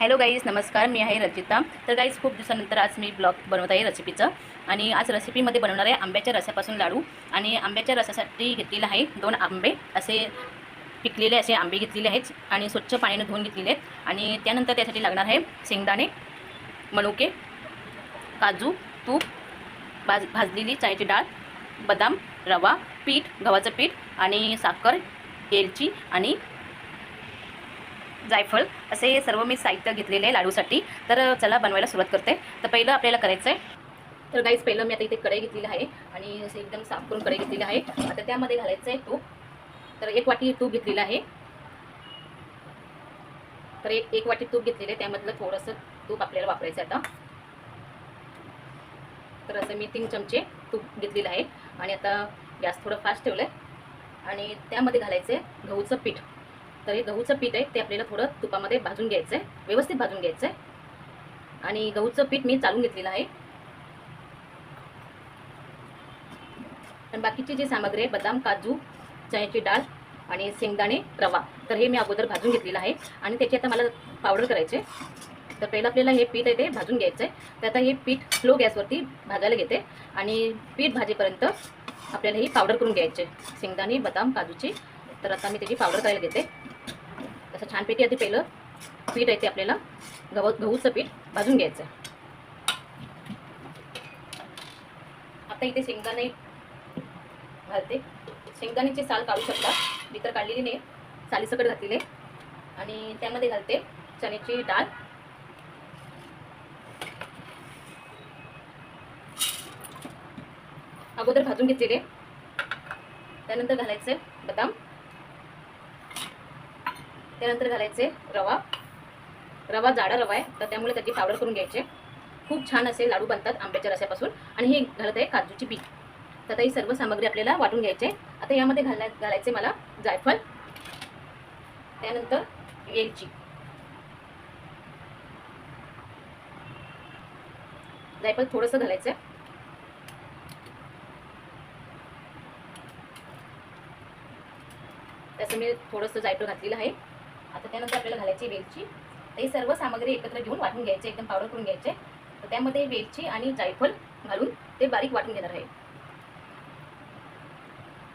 Hello guys नमस्कार मी आहे रचिता. तर गाईज खूप दिवसानंतर आज मी ब्लॉग बनवत आहे रेसिपीचं. आणि आज रेसिपीमध्ये बनवणार आहे आंब्याच्या रसापासून लाडू. आणि आंब्याच्या रसासाठी घेतलेलं आहे दोन आंबे. असे पिकलेले असे आंबे घेतलेले आहेत आणि स्वच्छ पाण्याने धुवून घेतलेले आहेत. आणि त्यानंतर त्यासाठी लागणार आहे शेंगदाणे मनुके काजू तूप भाज भाजलेली चायची डाळ बदाम रवा पीठ गव्हाचं पीठ आणि साखर एलची आणि जायफळ असे हे सर्व मी साहित्य घेतलेले आहे लाडूसाठी. तर चला बनवायला सुरुवात करते. तर पहिलं आपल्याला करायचं आहे तर गाईज पहिलं मी आता इथे कढई घेतलेली आहे आणि असे एकदम साफ करून कढई घेतलेली आहे. आता त्यामध्ये घालायचं आहे तूप. तर एक वाटी तूप घेतलेलं आहे. तर एक एक वाटी तूप घेतलेलं आहे. त्यामधलं थोडंसं तूप आपल्याला वापरायचं आहे आता. तर असं मी तीन चमचे तूप घेतलेलं आहे. आणि आता गॅस थोडं फास्ट ठेवलं आहे आणि त्यामध्ये घालायचं आहे गहूचं पीठ. तर हे गहूचं पीठ आहे ते आपल्याला थोडं तुपामध्ये भाजून घ्यायचं आहे व्यवस्थित भाजून घ्यायचं आहे आणि गहूचं पीठ मी चालून घेतलेलं आहे. आणि बाकीची जी सामग्री आहे बदाम काजू चण्याची डाळ आणि शेंगदाणे रवा तर हे मी अगोदर भाजून घेतलेलं आहे. आणि त्याची आता मला पावडर करायचे तर पहिलं आपल्याला हे पीठ आहे ते भाजून घ्यायचं आहे तर आता हे पीठ स्लो गॅसवरती भाजायला घेते. आणि पीठ भाजेपर्यंत आपल्याला ही पावडर करून घ्यायचे शेंगदाणे बदाम काजूची. तर आता मी त्याची पावडर करायला घेते. छान छानपैकी आधी पहिलं. पीठ आहे ते आपल्याला. गव गहूचं पीठ भाजून घ्यायचं. आता इथे शेंगदाणे घालते. शेंगदाण्याची साल काढू शकता. मी तर काढलेली नाही. सालीसकट घातलेली आहे. आणि त्यामध्ये घालते चण्याची डाळ. अगोदर भाजून घेतलेले त्यानंतर घालायचे बदाम. त्यानंतर घालायचे रवा. रवा जाडा रवा आहे तर त्यामुळे त्याची पावडर करून घ्यायचे. खूप छान असे लाडू बनतात आंब्याच्या रसापासून आणि हे घालत आहे काजूची बी तर आता ही सर्व सामग्री आपल्याला वाटून घ्यायची आहे. आता यामध्ये घालण्या घालायचे मला जायफळ त्यानंतर वेलची. जायफळ थोडंसं घालायचं त्याचं मी थोडंसं जायफळ घातलेलं आहे. आता त्यानंतर आपल्याला घालायची वेलची. तर ही सर्व सामग्री एकत्र घेऊन वाटून घ्यायचे एकदम पावडर करून घ्यायचे तर त्यामध्ये वेलची आणि जायफळ घालून ते बारीक वाटून घेणार आहे.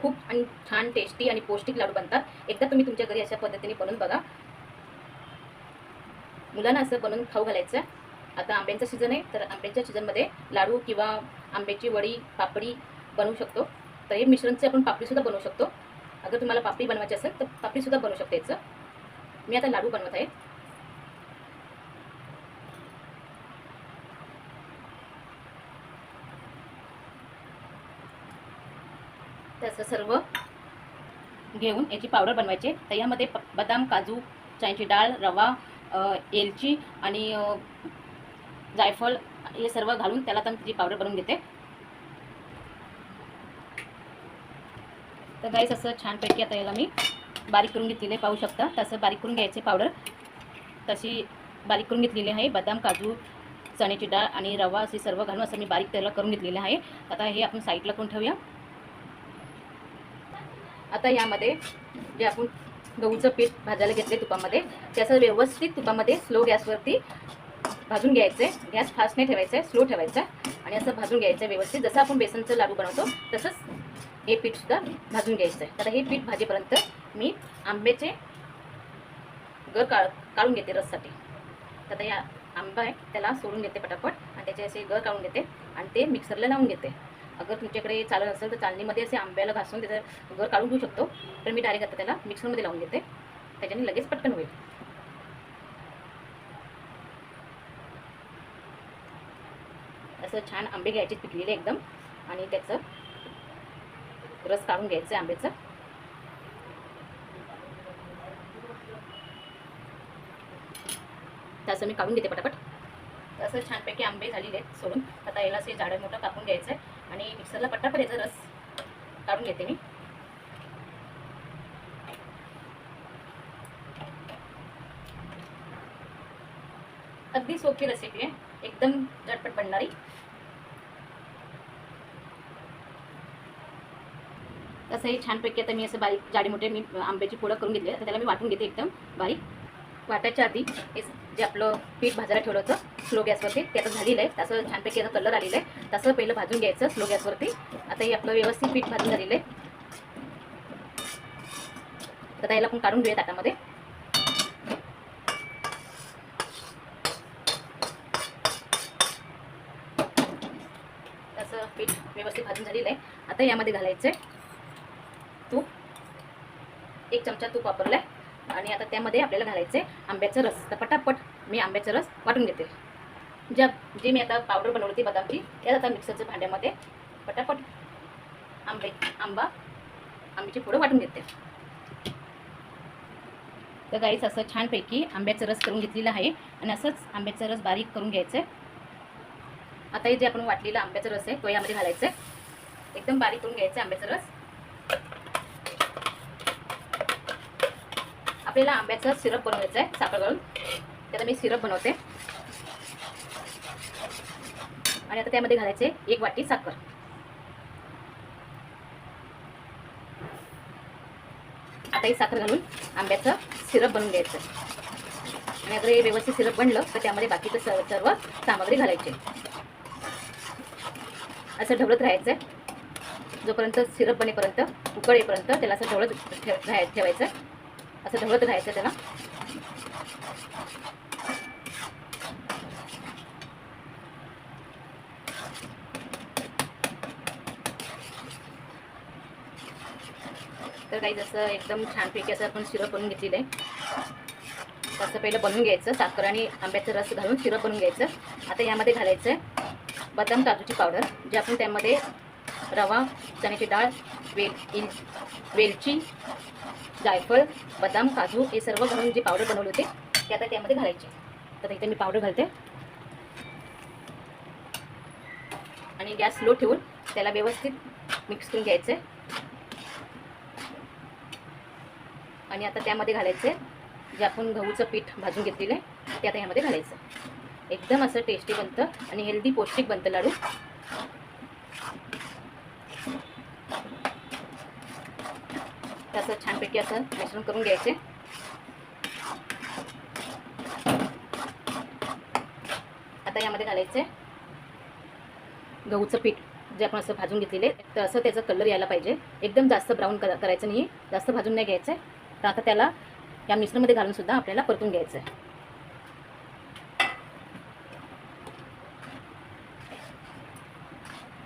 खूप आणि छान टेस्टी आणि पौष्टिक लाडू बनतात. एकदा तुम्ही तुमच्या घरी अशा पद्धतीने बनवून बघा. मुलांना असं बनवून खाऊ घालायचं आता आंब्यांचा सीझन आहे तर आंब्यांच्या सीझनमध्ये लाडू किंवा आंब्याची वडी पापडी बनवू शकतो. तर हे मिश्रणचे आपण पापडीसुद्धा बनवू शकतो. अगर तुम्हाला पापडी बनवायची असेल तर पापडीसुद्धा बनवू शकते याचं. मी आता लाडू बनवत. आहे त्याचं सर्व घेऊन याची पावडर बनवायची. तर यामध्ये बदाम काजू चायची डाळ रवा एलची आणि जायफळ हे सर्व घालून त्याला तर त्याची पावडर बनवून घेते तर गाईस असं छानपैकी आता याला मी बारीक करून घेतलेले पाहू शकता. तसं बारीक करून घ्यायचे पावडर तशी बारीक करून घेतलेली आहे. बदाम काजू चण्याची डाळ आणि रवा असे सर्व घालून असं मी बारीक त्याला करून घेतलेलं आहे. आता हे आपण साईडला करून ठेवूया. आता यामध्ये जे आपण गहूचं पीठ भाजायला घेतले तुपामध्ये त्याचं व्यवस्थित तुपामध्ये स्लो गॅसवरती भाजून घ्यायचं. आहे गॅस फास्ट नाही ठेवायचं आहे स्लो ठेवायचा. आणि असं भाजून घ्यायचं आहे व्यवस्थित. जसं आपण बेसनचं लाडू बनवतो तसंच हे पीठसुद्धा भाजून घ्यायचं आहे. तर हे पीठ भाजेपर्यंत मी आंब्याचे गर काढ काढून घेते रससाठी. तर आता या आंबा आहे त्याला सोडून घेते पटापट आणि त्याचे असे गर काढून घेते आणि ते मिक्सरला लावून घेते. अगर तुमच्याकडे चालत असेल तर चालणीमध्ये असे आंब्याला घासून त्याचं गर काढून घेऊ शकतो. तर मी डायरेक्ट आता त्याला मिक्सरमध्ये लावून घेते. त्याच्याने लगेच पटकन होईल. असं छान आंबे घ्यायचे पिकलेले एकदम. आणि त्याचं रस काढून घ्यायचं आहे आंब्याचं. तसं मी काढून घेते पटापट. असं छानपैकी आंबे झालेले आहेत सोडून. आता याला असे जाडं मोठं कापून घ्यायचं आहे आणि मिक्सरला पटापट याचा रस काढून घेते मी. अगदी सोपी रेसिपी आहे. एकदम झटपट बनणारी. तसंही छानपैकी आता मी असं बारीक जाडी मोठे मी आंब्याची पोळं करून घेतली तर त्याला मी वाटून घेते एकदम बारीक. वाटायच्या आधी हे जे आपलं पीठ भाजायला ठेवलं होतं स्लो गॅसवरती ते आता झालेलं आहे. तसं छानपैकी आता कलर आलेलं आहे. तसं पहिलं भाजून घ्यायचं स्लो गॅसवरती आता हे आपलं व्यवस्थित पीठ भाजून झालेलं आहे. आता याला आपण काढून घेऊया ताटामध्ये. तसं पीठ व्यवस्थित भाजून झालेलं आहे. आता यामध्ये घालायचं आहे एक चमचा तूप वापरलाय. आहे आणि आता त्यामध्ये आपल्याला घालायचं आहे आंब्याचा रस. तर पटापट मी आंब्याचा रस वाटून घेते. ज्या जी मी आता पावडर बनवली होती बदामची त्यात आता मिक्सरच्या भांड्यामध्ये पटापट आंबे आंबा आंब्याची पुढं वाटून घेते. तर गाईच असं छानपैकी आंब्याचा रस करून घेतलेला आहे. आणि असंच आंब्याचा रस बारीक करून घ्यायचं आहे आता हे जे आपण वाटलेला आंब्याचा रस आहे तो यामध्ये घालायचं आहे एकदम बारीक करून घ्यायचा आंब्याचा रस. आपल्याला आंब्याचा सिरप बनवायचा आहे साखर घालून. त्याला मी सिरप बनवते. आणि आता त्यामध्ये घालायचे एक वाटी साखर. आता ही साखर घालून आंब्याचं सिरप बनवून घ्यायचं आणि अगर हे व्यवस्थित सिरप बनलं तर त्यामध्ये बाकीचं सर्व सर्व सामग्री घालायची. असं ढवळत राहायचं जोपर्यंत सिरप बनेपर्यंत उकळेपर्यंत त्याला असं ढवळत ठेव राहाय ठेवायचं असं ढवळत राहायचं त्याला. तर काही जसं एकदम छानपैकी असं आपण सिरप बनवून घेतलेलं आहे. तसं पहिलं बनवून घ्यायचं साखर आणि आंब्याचा रस घालून सिरप बनवून घ्यायचं. आता यामध्ये घालायचं आहे बदाम काजूची पावडर जे आपण त्यामध्ये रवा चण्याची डाळ वेल वेलची जायफळ बदाम काजू हे सर्व घालून जी पावडर बनवली होती ते आता त्यामध्ये घालायचे. तर इथे मी पावडर घालते. आणि गॅस स्लो ठेवून त्याला व्यवस्थित मिक्स करून घ्यायचं. आहे आणि आता त्यामध्ये घालायचं आहे जे आपण गहूचं पीठ भाजून घेतलेलं आहे ते आता यामध्ये घालायचं. एकदम असं टेस्टी बनतं आणि हेल्दी पौष्टिक बनतं लाडू तसं छानपैकी असं मिश्रण करून घ्यायचे. आता यामध्ये घालायचे गहूचं पीठ जे आपण असं भाजून घेतलेले तर असं त्याचा कलर यायला पाहिजे. एकदम जास्त ब्राऊन करायचं नाही जास्त भाजून नाही घ्यायचं आहे तर आता त्याला या मिश्रणमध्ये घालून सुद्धा आपल्याला परतून घ्यायचं आहे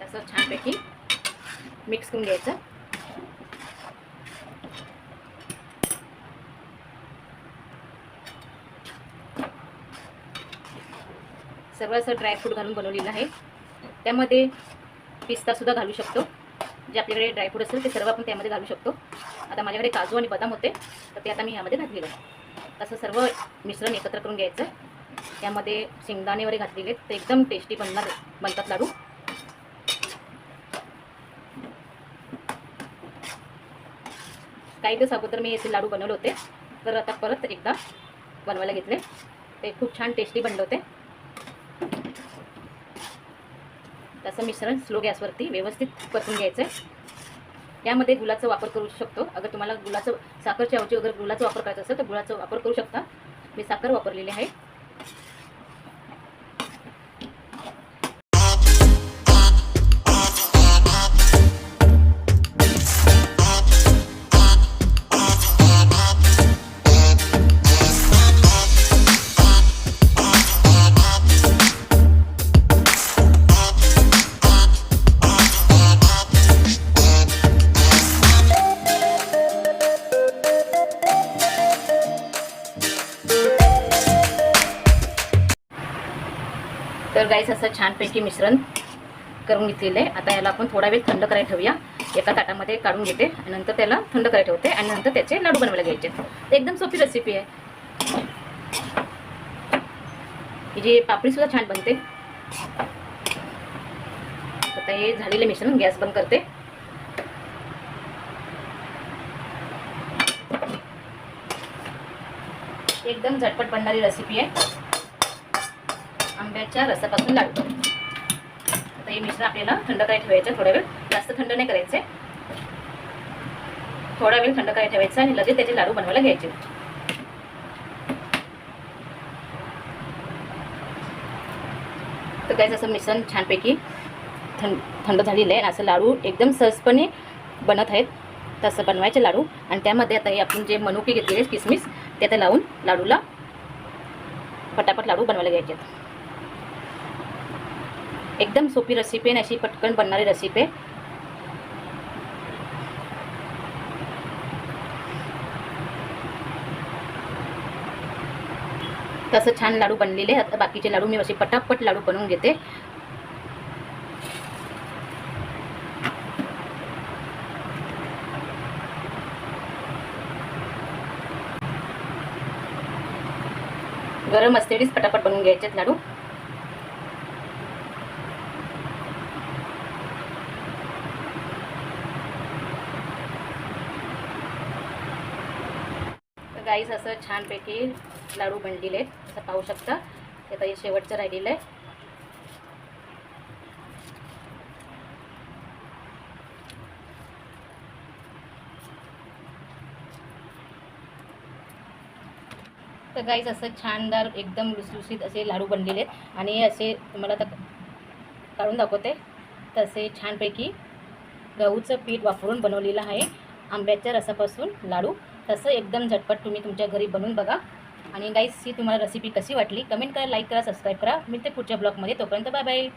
तसं छानपैकी मिक्स करून घ्यायचं. सर्व असं ड्रायफ्रूट घालून बनवलेलं आहे. त्यामध्ये पिस्तासुद्धा घालू शकतो. जे आपल्याकडे ड्रायफ्रूट असेल ते सर्व आपण त्यामध्ये घालू शकतो. आता माझ्याकडे काजू आणि बदाम होते तर ते आता मी यामध्ये घातलेलं आहे. असं सर्व मिश्रण एकत्र करून घ्यायचं. त्यामध्ये शेंगदाणे वगैरे घातलेले तर एकदम टेस्टी बनणार बनतात लाडू. काही दिवस अगोदर मी याचे लाडू बनवले होते तर आता परत एकदा बनवायला घेतले. ते खूप छान टेस्टी बनले होते. असं मिश्रण स्लो गॅसवरती व्यवस्थित परतून घ्यायचं आहे यामध्ये गुलाचा वापर करू शकतो. अगर तुम्हाला गुलाचं साखरच्या ऐवजी अगर गुलाचा वापर करायचा असेल तर गुळाचा वापर करू शकता. मी साखर वापरलेली आहे. छानपैकी मिश्रण करून घेतलेलं आहे. आता याला आपण थोडा वेळ थंड करायला ठेवूया. एका ताटामध्ये काढून घेते आणि नंतर त्याला थंड करायला ठेवते आणि नंतर त्याचे लाडू बनवायला घ्यायचे. एकदम सोपी रेसिपी आहे. ही जी पापडीसुद्धा छान बनते. आता हे झालेले मिश्रण गॅस बंद करते. एकदम झटपट बनणारी रेसिपी आहे. आंब्याच्या रसापासून लाडू. आता हे मिश्रण आपल्याला थंड काय ठेवायचं थोडा वेळ. जास्त थंड नाही करायचे थोडा वेळ थंड काय ठेवायचं आणि लगेच त्याचे लाडू बनवायला घ्यायचे. तर काहीच असं मिश्रण छानपैकी थंड थंड झालेलं आहे असं लाडू एकदम सहजपणे बनत आहेत. तसं बनवायचे लाडू. आणि त्यामध्ये आता हे आपण जे मनुके घेतलेले किसमिस ते आता लावून लाडूला पटापट लाडू बनवायला घ्यायचे आहेत. एकदम सोपी रेसिपी आहे आणि अशी पटकन बनणारी रेसिपी आहे तसं छान लाडू बनलेले आता बाकीचे लाडू मी असे पटापट लाडू बनवून घेते. गरम असतेच पटापट बनवून घ्यायचे लाडू. तर गाईस असं छानपैकी लाडू बनलेले आहेत. असं पाहू शकता. ते आता हे शेवटचं राहिलेलं आहे. तर गाईज असं छानदार एकदम लुसलुसीत असे लाडू बनलेले आहेत. आणि असे तुम्हाला तर काढून दाखवते. तसे छानपैकी गहूचं पीठ वापरून बनवलेलं आहे. आंब्याच्या रसापासून लाडू. तसं एकदम झटपट तुम्ही तुमच्या घरी बनवून बघा. आणि गाईस ही तुम्हाला रेसिपी कशी वाटली? कमेंट करा लाईक करा सबस्क्राईब करा. ते पुढच्या ब्लॉगमध्ये तोपर्यंत बाय बाय